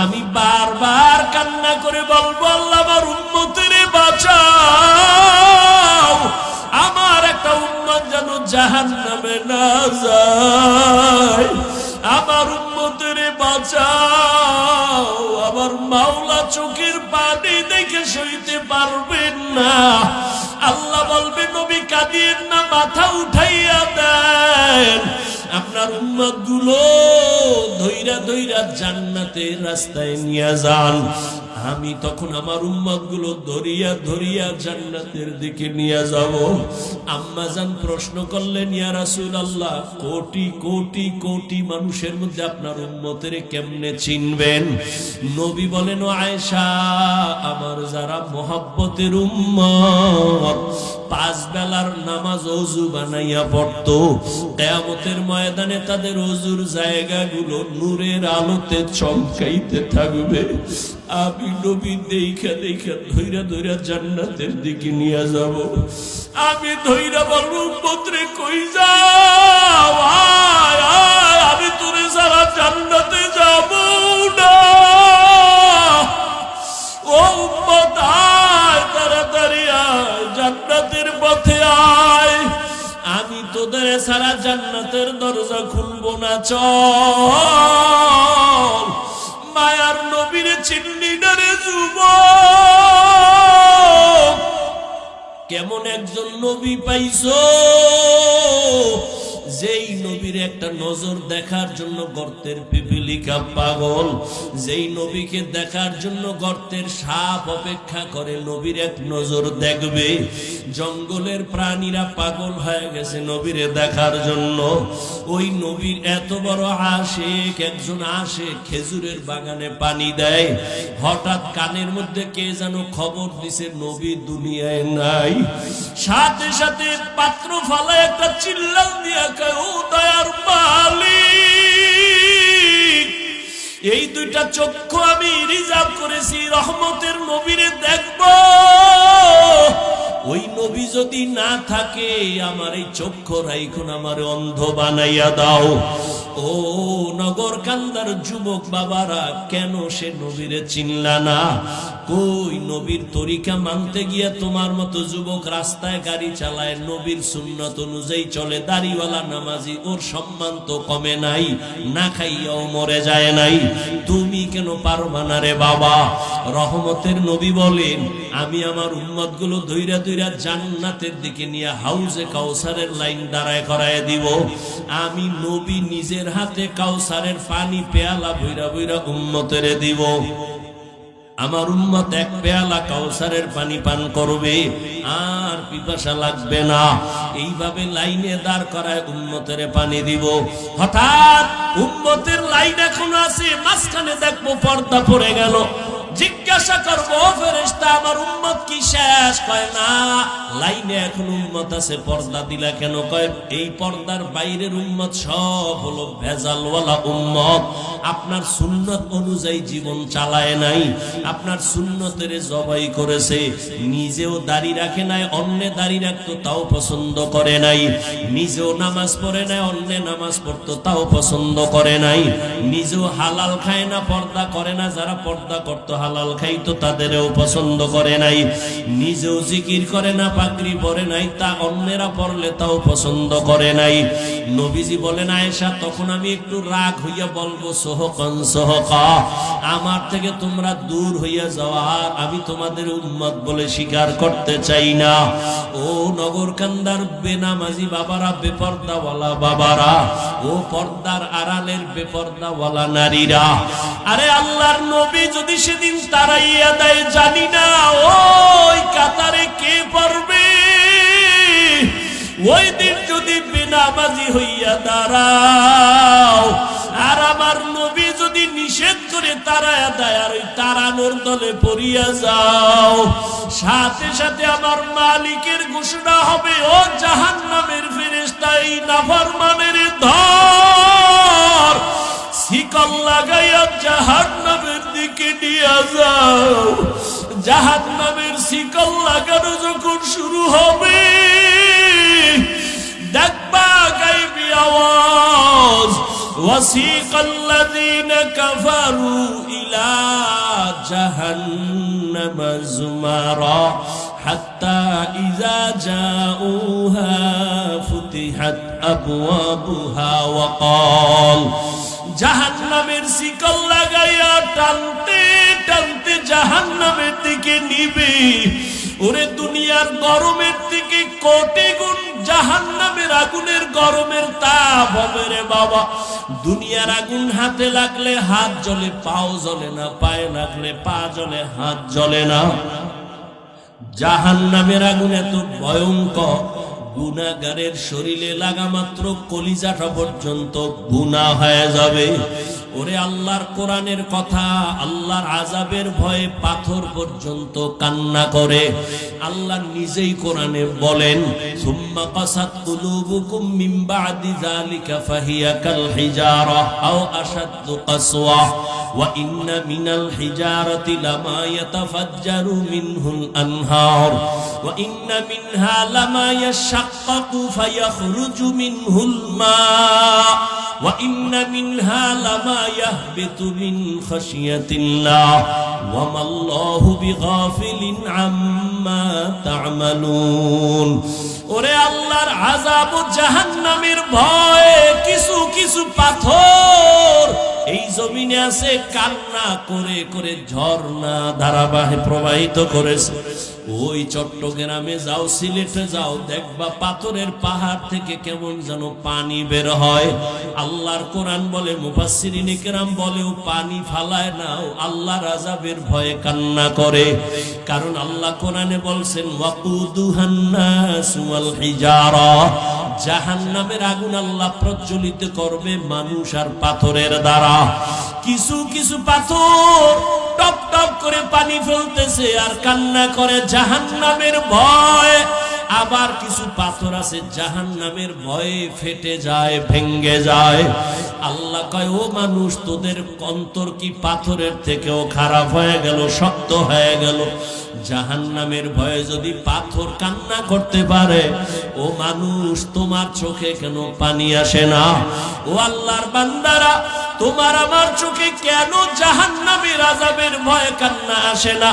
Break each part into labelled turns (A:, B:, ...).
A: আমি বারবার কান্না করে বলব, আল্লাহ আমার উন্মতের বাঁচাও। আমার একটা উন্মত যেন জাহান নামে না যায়। আমার উন্মতের বাঁচাও। আমার মাওলা চোখের পানি দেখে সইতে পারবেন না। আল্লাহ বলবে, নবী কাঁদিয়েন না, মাথা উঠাইয়া দেন। আপনার উম্মতগুলো ধৈরা ধৈরা জান্নাতের রাস্তায় নিয়ে যান। আমি তখন আমার উম্মতগুলো ধরিয়া ধরিয়া জান্নাতের দিকে নিয়ে যাব। আম্মা জান প্রশ্ন করলেন, ইয়া রাসূল আল্লাহ কোটি কোটি কোটি মানুষের মধ্যে আপনার উম্মতের কেমনে চিনবেন? নবী বলেন আয়েশা, আমার যারা মোহাব্বতের উম্মত, পাঁচ বেলার নামাজ অজু বানাইয়া পড়তো। কেয়ামতের ময়দানে তাদের অজুর জায়গাগুলো নূরের আলোতে চমকাইতে থাকবে। আমি নবী দেখা দেখা ধৈরা ধৈরা জান্নাতের দিকে নিয়ে যাব। আমি ধৈরা বলব পত্রে কই যাও? আমি তোরে সারা জান্নাতে যাব না। ও উম্মত, আয়, তাড়াতাড়ি জান্নাতের পথে আয়। আমি তোদের সারা জান্নাতের দরজা খুলবো না, চল। চিল্লি যুব। কেমন একজন নবী পাইছো? যেই নবীর একটা নজর দেখার জন্য গর্তের পিপিলিকা পাগল, যেই নবীকে দেখার জন্য গর্তের সাপ অপেক্ষা করে নবীর এক নজর দেখবে। জঙ্গলের প্রাণীরা পাগল হয়ে গেছে নবীরে দেখার জন্য। ওই নবীর এত বড় আশেক, একজন আসে খেজুরের বাগানে পানি দেয়। হঠাৎ কানের মধ্যে কে যেন খবর দিছে, নবী দুনিয়ায় নাই। সাথে সাথে পাত্র ফালা একটা চিল্লাল দিয়া ও দয়ার এই দুইটা চক্ষু আমি রিজার্ভ করেছি রহমতের নবীরে দেখব। ওই নবী যদি না থাকে, আমার এই চক্ষু রাইখুন আমার অন্ধ বানাইয়া দাও। ও নগর কান্দার যুবক বাবারা, কেন সে নবীরে চিনলা না? কই নবীর তরিকা মানতে গিয়া তোমার মতো যুবক রাস্তায় গাড়ি চালায়, নবীর সুন্নত অনুযায়ী চলে, দাড়িওয়ালা নামাজি, ওর সম্মান তো কমে নাই, না খাইয়াও মরে যায় নাই। তুমি কেন পারবা না রে বাবা? রহমতের নবী বলেন, আমি আমার উম্মতগুলো ধৈরা ধৈরা জান্নাতের দিকে নিয়ে হাউজে কাউসারের লাইন দাঁড়ায় করায় দিব। আমি নবী নিজের হাতে কাউসারের পানি পেয়ালা ভৈরা ভৈরা উম্মতের দিব। আমার উম্মত এক পেয়ালা কাউসারের পানি পান করবে, আর পিপাসা লাগবে না। এইভাবে লাইনে দাঁড় করায় উম্মতের পানি দিব। হঠাৎ উম্মতের লাইন এখন আছে, মাঝখানে দেখব পর্দা পড়ে গেল। জিজ্ঞাসা করব ফেরেস্তা আমার উম্মত কি শেষ? কয়, না। লাইনে এখন উম্মত আছে, পর্দা দিলা কেন? কয়, এই পর্দার বাইরের উম্মত সব হলো ভেজালওয়ালা উম্মত। আপনার সুন্নত অনুযায়ী জীবন চালায় নাই, আপনার সুন্নতের জবাই করেছে, নিজেও দাড়ি রাখে নাই, অন্যে দাড়ি রাখতো, তাও পছন্দ করে নাই। নিজেও নামাজ পড়ে নাই, অন্যে নামাজ পড়তো, তাও পছন্দ করে নাই। নিজেও হালাল খায় না, পর্দা করে না, যারা পর্দা করতো, হালাল খাইতো, তাদেরও পছন্দ করে নাই। নিজেও জিকির করে না পাগড়ি পরে নাই, তা অন্যেরা পড়লে তাও পছন্দ করে নাই। নবীজি বলেন, আয়েশা, তখন আমি একটু রাগ হইয়া বলব, সোহকন, সোহকা, আমার থেকে তোমরা দূর হইয়া যাওয়া আর আমি তোমাদের উম্মত বলে স্বীকার করতে চাই না। ও নগর কান্দার বেনামাজি বাবারা, বেপর্দাওয়ালা বাবারা, ও পর্দার আড়ালের বেপর্দাওয়ালা নারীরা, আরে আল্লাহর নবী যদি সেদিন তারাইয়া দেয়, জানি না, ওই দাঁড়াও। আর আমার নবী যদি নিষেধ করে তারায়া দেয়, আর ওই তারানোর দলে পড়িয়া যাও। সাথে সাথে আমার মালিকের ঘোষণা হবে, ও জাহান নামের ফেরেস্তা এই নাফরমানের ধর। শিকল লাগাইয়া জাহান নামের দিকে নিয়ে যাও। জাহান নামের শিকল লাগানো যখন শুরু হবে آواز وسيق الذين كفروا إلى جهنم زمرا. حتى إذا جاءوها فتحت أبوابها وقال جهنم الله يا غير টানতে জাহান্নামের দিকে নিবে। ওরে দুনিয়ার গরমের থেকে কোটি গুণ জাহান্নামের আগুনের গরমের তাপ হবে রে বাবা। দুনিয়ার আগুন হাতে লাগলে হাত জ্বলে, পাও জ্বলে না, পায়ে লাগলে পা জ্বলে, হাত জ্বলে না। জাহান্নামের আগুন এত ভয়ঙ্কর গুনাগারের শরীরে লাগা মাত্র কলিজাটা পর্যন্ত গুনাহ হয়ে যাবে। ওরে আল্লাহর কোরআনের কথা, আল্লাহর আজাবের ভয়ে পাথর পর্যন্ত কান্না করে। আল্লাহ নিজেই কোরআনে বলেন, সুম্মা কাসাত কুলুবুকুম মিন বাদি যালিকা ফাহিয়া কাল হিজারা আও আশাদ্দু কাসওয়া। ওয়া ইন্না মিনাল হিজারাতি লামা ইয়াতাফাজ্জারু মিনহুল আনহার। ওয়া ইন্না মিনহা লামা ইয়াশাক্কাকু ফায়াখরুজু মিনহুল মা وإن منها لما يهبط من خشية الله وما الله بغافل عما تعملون ওরে আল্লাহর আজাব ও জাহান্নামের ভয়ে কিছু কিছু পাথর এই জমিনে আছে কান্না করে করে ঝর্ণা ধারাবাহে প্রবাহিত করেছে ওই চট্টগ্রামে যাও, সিলেটে যাও, দেখবা পাথরের পাহাড় থেকে কেমন যেন পানি বের হয়। আল্লাহর কোরআন বলে, মুফাসসিরিনে বলেও, পানি ফালায় না আল্লাহ রাজাবের ভয়ে কান্না করে। কারণ আল্লাহ কোরআনে বলছেন হিজারা জাহান্নামের আগুন আল্লাহ প্রজ্বলিত করবে মানুষ আর পাথরের দ্বারা। কিছু কিছু পাথর টপ টপ করে পানি ফেলতেছে আর কান্না করে জাহান্নামের ভয়। আবার কিছু পাথর আছে, জাহান্নামের ভয়ে ফেটে যায়, ভেঙ্গে যায়। আল্লাহ কয়, ও মানুষ, তোদের অন্তর কি পাথরের থেকেও খারাপ হয়ে গেল, শক্ত হয়ে গেল? জাহান্নামের ভয়ে যদি পাথর কান্না করতে পারে, ও মানুষ, তোমার চোখে কেন পানি আসে না? ও আল্লাহর বান্দারা তোমার আমার চোখে কেন জাহান্নামের আজাবের ভয় কান্না আসে না?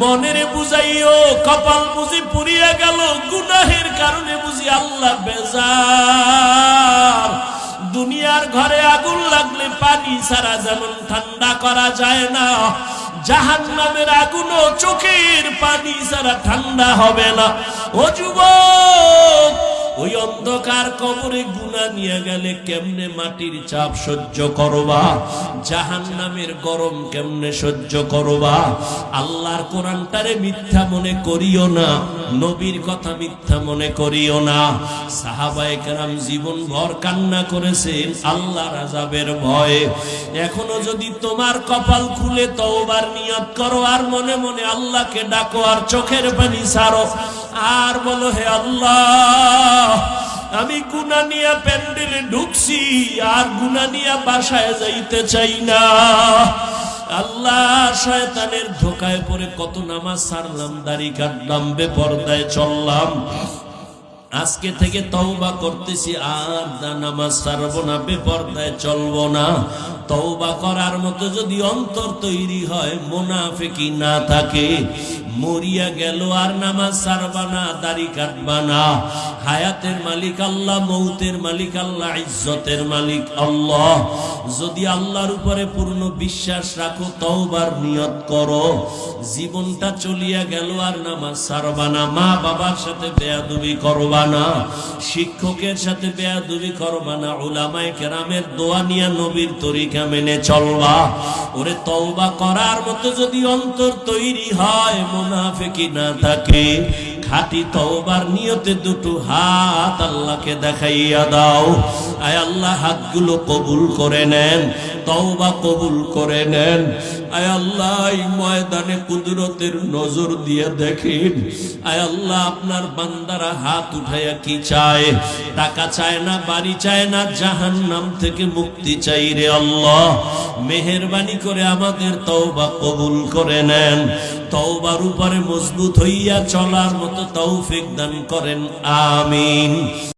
A: মনের বুঝাইও, কপাল বুঝি পুড়িয়ে গেল, গুনাহের কারণে বুঝি আল্লাহ বেজার। দুনিয়ার ঘরে আগুন লাগলে পানি ছাড়া যেমন ঠান্ডা করা যায় না জাহান নামের আগুনও চোখের পানি ছাড়া ঠান্ডা হবে না। ও যুবক ওই অন্ধকার কবরে গুনা নিয়ে গেলে কেমনে মাটির চাপ সহ্য করবা? জাহান নামের গরম কেমনে সহ্য করবা? আল্লাহর কোরআনটারে মিথ্যা মনে করিও না, নবীর কথা মিথ্যা মনে করিও না। সাহাবায়ে কেরাম জীবন ভর কান্না করেছেন আল্লাহ রাজাবের ভয়ে। এখনও যদি তোমার কপাল খুলে তওবার নিয়ত করো আর মনে মনে আল্লাহকে ডাকো আর চোখের পানি ছাড়ো আর বলো হে আল্লাহ, আমি গুনা নিয়া প্যান্ডেলে ঢুকছি আর গুনা নিয়া বাসায় যাইতে চাই না। আল্লাহ শয়তানের ধোকায় পড়ে কত নামাজ সারলাম, দাড়ি কাটলাম, বেপরদায় চললাম। আজকে থেকে তওবা করতেছি, আর দা নামাজ ছাড়বো না, বেপরদায় চলবো না। তওবা করার মতো যদি অন্তর তৈরি হয় মোনাফেকি না থাকে। মরিয়া গেল আর নামাজ ছাড়বা না, দাড়ি কাটবা না। হায়াতের মালিক আল্লাহ, মৌতের মালিক আল্লাহ, ইজ্জতের মালিক আল্লাহ। যদি আল্লাহর উপরে পূর্ণ বিশ্বাস রাখো, তওবার নিয়ত করো। জীবনটা চলিয়া গেল আর নামাজ ছাড়বা না। মা বাবার সাথে বেয়াদবি করবা না, শিক্ষকের সাথে বেয়াদুবি করবা না ওলামায়ে কেরামের দোয়া নিয়া নবীর তরিকা মেনে চলবা। ওরে তওবা করার মতো যদি অন্তর তৈরি হয় মুনাফিকি না থাকে। খাটি তওবার নিয়তে দুটো হাত আল্লাহকে দেখাইয়া দাও। আয় আল্লাহ, হাতগুলো কবুল করে নেন, তওবা কবুল করে নেন। আয় আল্লাহ, এই ময়দানে কুদরতের নজর দিয়ে দেখেন। আয় আল্লাহ, আপনার বান্দারা হাত উঠাইয়া কি চায়? টাকা চায় না, বাড়ি চায় না জাহান নাম থেকে মুক্তি চাই রে আল্লাহ। মেহেরবানি করে আমাদের তওবা কবুল করে নেন। তওবার উপরে মজবুত হইয়া চলার মতো তৌফিক দান করেন, আমিন।